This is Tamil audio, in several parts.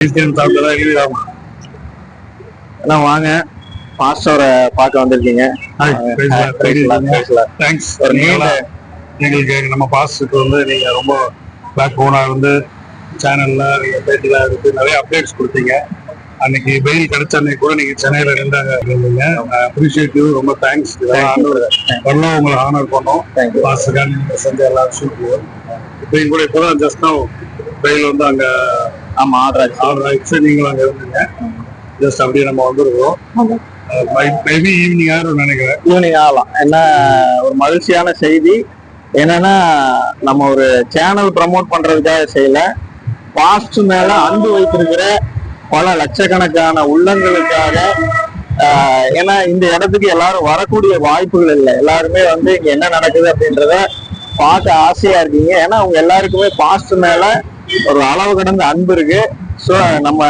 சாப்பிட்டதா எழுதிடாம எல்லாம் வாங்க. பாஸ்டரை பார்க்க வந்திருக்கீங்க. தேங்க்ஸ் எங்களுக்கு நம்ம பாஸ்டுக்கு வந்து நீங்க ரொம்ப பேக் போனா இருந்து சேனல்ல நீங்க பேட்டிலாம் இருக்கு நிறைய அப்டேட்ஸ் கொடுத்தீங்க. அன்னைக்கு வெயில் கிடைச்ச அன்னைக்கு கூட நீங்க சென்னையில இருந்தாங்க இருந்தீங்க அப்ரிஷியேட் யூ ரொம்ப தேங்க்ஸ் வரலாம் உங்களை ஆனர் பண்ணோம். Thank you. பாஸ்டுக்காக நீங்க செஞ்ச எல்லா விஷயத்தையும் இப்போ கூட இப்போதான் ஜஸ்ட் வெயில் வந்து அங்க ஆமா ஆர்டர் ஆர்டர் ஆயிடுச்சு நீங்களும் அங்க இருந்தீங்க. ஜஸ்ட் அப்படியே நம்ம வந்துருக்கோம் மேபி ஈவினிங் ஆயிரும் நினைக்கிறேன். ஈவினிங் ஆகலாம். என்ன ஒரு மகிழ்ச்சியான செய்தி. என்னன்னா நம்ம ஒரு சேனல் ப்ரமோட் பண்றதுக்காக செய்யல. பாஸ்ட் மேல அன்பு வைத்திருக்கிற பல லட்சக்கணக்கான உள்ளங்களுக்காக ஆஹ், ஏன்னா இந்த இடத்துக்கு எல்லாரும் வரக்கூடிய வாய்ப்புகள் இல்லை. எல்லாருமே வந்து இங்க என்ன நடக்குது அப்படின்றத பார்க்க ஆசையா இருக்கீங்க. ஏன்னா அவங்க எல்லாருக்குமே பாஸ்ட் மேல ஒரு அளவு கடந்த அன்பு இருக்கு. ஸோ நம்ம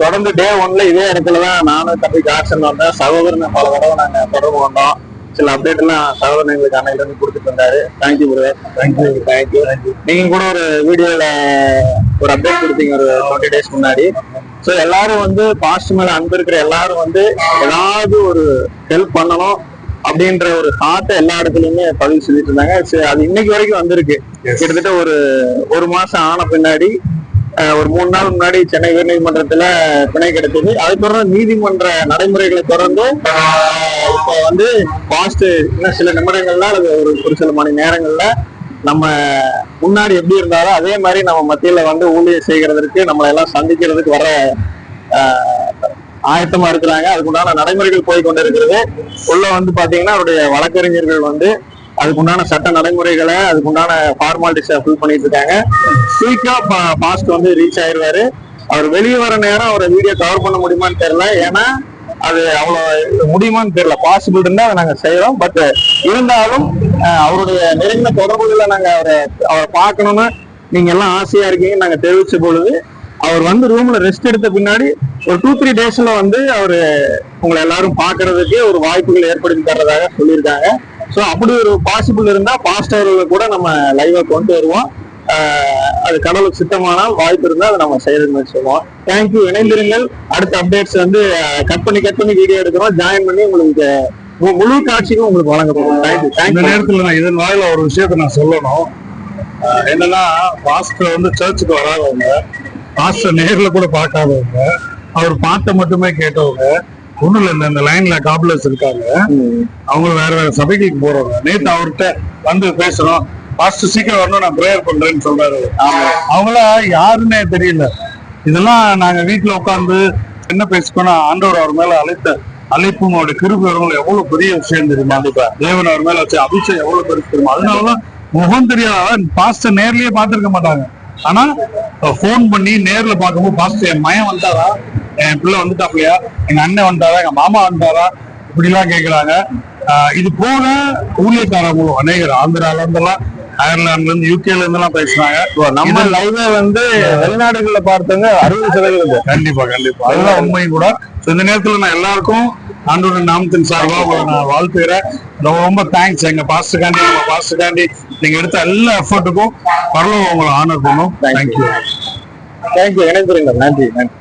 தொடர்ந்து டே ஒன்ல இதே இடத்துல தான் நானும் தம்பி ஜாக்சன் வந்தேன் சகோதரனை பல தடவை நாங்க தொடர்பு கொண்டோம். சில அப்டேட் எல்லாம் சகோதரன் எங்களுக்கு அன்னையில இருந்து கொடுத்துட்டு வந்தாரு. தேங்க்யூ பிரதர் தேங்க்யூ தேங்க்யூ நீங்க கூட ஒரு வீடியோல ஒரு அப்டேட் கொடுத்தீங்க ஒரு டுவெண்ட்டி டேஸ் முன்னாடி. ஸோ எல்லாரும் வந்து பாஸ்ட் மேல அன்பு இருக்கிற எல்லாரும் வந்து ஏதாவது ஒரு ஹெல்ப் பண்ணணும். அப்படின்ற ஒரு தாட்டை எல்லா இடத்துலயுமே பதிவு செஞ்சுட்டு இருந்தாங்க. அது இன்னைக்கு வரைக்கும் வந்திருக்கு. கிட்டத்தட்ட ஒரு ஒரு மாசம் ஆன பின்னாடி ஒரு மூணு நாள் முன்னாடி சென்னை உயர்நீதிமன்றத்துல பிணை கிடைச்சது அது தொடர்ந்து நீதிமன்ற நடைமுறைகளை தொடர்ந்து இப்போ வந்து பாஸ்ட் இன்னும் சில நிமிடங்கள்ல அல்லது ஒரு ஒரு சில மணி நேரங்கள்ல நம்ம முன்னாடி எப்படி இருந்தாரோ அதே மாதிரி நம்ம மத்தியில வந்து ஊழியர் செய்கிறதற்கு நம்மளை எல்லாம் சந்திக்கிறதுக்கு வர ஆயத்தமா இருக்கிறாங்க. அதுக்குண்டான நடைமுறைகள் போய் கொண்டு இருக்கிறது உள்ள வந்து பாத்தீங்கன்னா அவருடைய வழக்கறிஞர்கள் வந்து அதுக்குண்டான சட்ட நடைமுறைகளை அதுக்குண்டான ஃபார்மாலிட்டிஸை ஃபில் பண்ணிட்டு இருக்காங்க குயிக்கா பாஸ்ட் வந்து ரீச் ஆயிடுவாரு அவர் வெளியே வர நேரம் அவரை வீடியோ கவர் பண்ண முடியுமான்னு தெரியல. ஏன்னா அது அவ்வளோ முடியுமான்னு தெரியல. பாசிபிள் இருந்தால் அதை நாங்கள் செய்கிறோம் பட் இருந்தாலும் அவருடைய நெருங்கின தொடர்புகளை நாங்கள் அவரை அவரை பார்க்கணும்னு நீங்க எல்லாம் ஆசையா இருக்கீங்கன்னு நாங்க தெரிவிச்ச பொழுது அவர் வந்து ரூம்ல ரெஸ்ட் எடுத்த பின்னாடி ஒரு டூ த்ரீ டேஸ்ல வந்து அவரு உங்களை எல்லாரும் பார்க்கிறதுக்கு ஒரு வாய்ப்புகள் ஏற்படுத்தி தர்றதாக சொல்லியிருக்காங்க. ஸோ அப்படி ஒரு பாசிபிள் இருந்தா பாஸ்ட் அவர்களை கூட நம்ம லைவா கொண்டு வருவோம். அது கடவுளுக்கு சித்தமானால் வாய்ப்பு இருந்தா அதை நம்ம செய்யறது மாதிரி சொல்லுவோம் தேங்க்யூ இணைந்திருங்கள். அடுத்த அப்டேட்ஸ் வந்து கட் பண்ணி கட் பண்ணி வீடியோ எடுக்கிறோம். ஜாயின் பண்ணி உங்களுக்கு முழு காட்சிக்கும் உங்களுக்கு வழங்கப்படும் இந்த நேரத்துல நான் இதன் வாயில ஒரு விஷயத்த நான் சொல்லணும். என்னன்னா பாஸ்டர் வந்து சர்ச்சுக்கு வராதவங்க. பாஸ்டர் நேர்ல கூட பார்க்காதவங்க அவர் பாட்டை மட்டுமே கேட்டவங்க ஒண்ணும் இல்ல இந்த- லைன்ல காப்லர்ஸ் இருக்காங்க. அவங்க வேற வேற சபைகளுக்கு போறவங்க. நேத்து அவர்கிட்ட வந்து பேசுறோம் பாஸ்டர் சீக்கிரம் வரணும் நான் ப்ரேயர் பண்றேன்னு சொல்றாரு அவங்கள யாருன்னே தெரியல. இதெல்லாம் நாங்க வீட்டுல உட்கார்ந்து என்ன பேசிக்கோனா ஆண்டவர் அவர் மேல அழைத்த அழைப்பும் அவருடைய கிருபை எவ்வளவு பெரிய விஷயம் தெரியுமா? தேவன் அவர் மேல வச்ச அபிஷேகம் எவ்வளவு பெருசு தெரியுமா? அதனாலதான் முகம் தெரியாத பாஸ்டர் நேர்லயே பார்த்திருக்க மாட்டாங்க. ஆனா ஃபோன் பண்ணி நேர்ல பார்க்கும்போது பாஸ்டர் என் மயன் வந்தாரா? என் பிள்ளை வந்துட்டாப்லையா? எங்க அண்ணன் வந்தாரா? எங்க மாமா வந்தாரா? இப்படி எல்லாம் கேக்குறாங்க. ஆஹ் இது போக ஊழியக்காரங்களும் அநேகர் ஆந்திரால இருந்தெல்லாம் அயர்லாந்துல இருந்து யூகேல இருந்து எல்லாம் பேசுறாங்க. நம்ம லைவே வந்து வெளிநாடுகள்ல பார்த்தவங்க அறுபது சதவீதம் கண்டிப்பா கண்டிப்பா. அதுதான் உண்மையும் கூட. இந்த நேரத்துல நான் எல்லாருக்கும் ஆண்டோட நாமத்தின் சார்பா உங்களை நான் வாழ்த்துகிறேன். ரொம்ப ரொம்ப தேங்க்ஸ் எங்க பாஸ்டர்காண்டி நம்ம பாஸ்டர்காண்டி நீங்க எடுத்த எல்லா எஃபர்ட்டுக்கும் பரவாயில்ல உங்களை ஆனர் பண்ணும். தேங்க்யூ தேங்க்யூ எனக்கு நன்றி. நன்றி.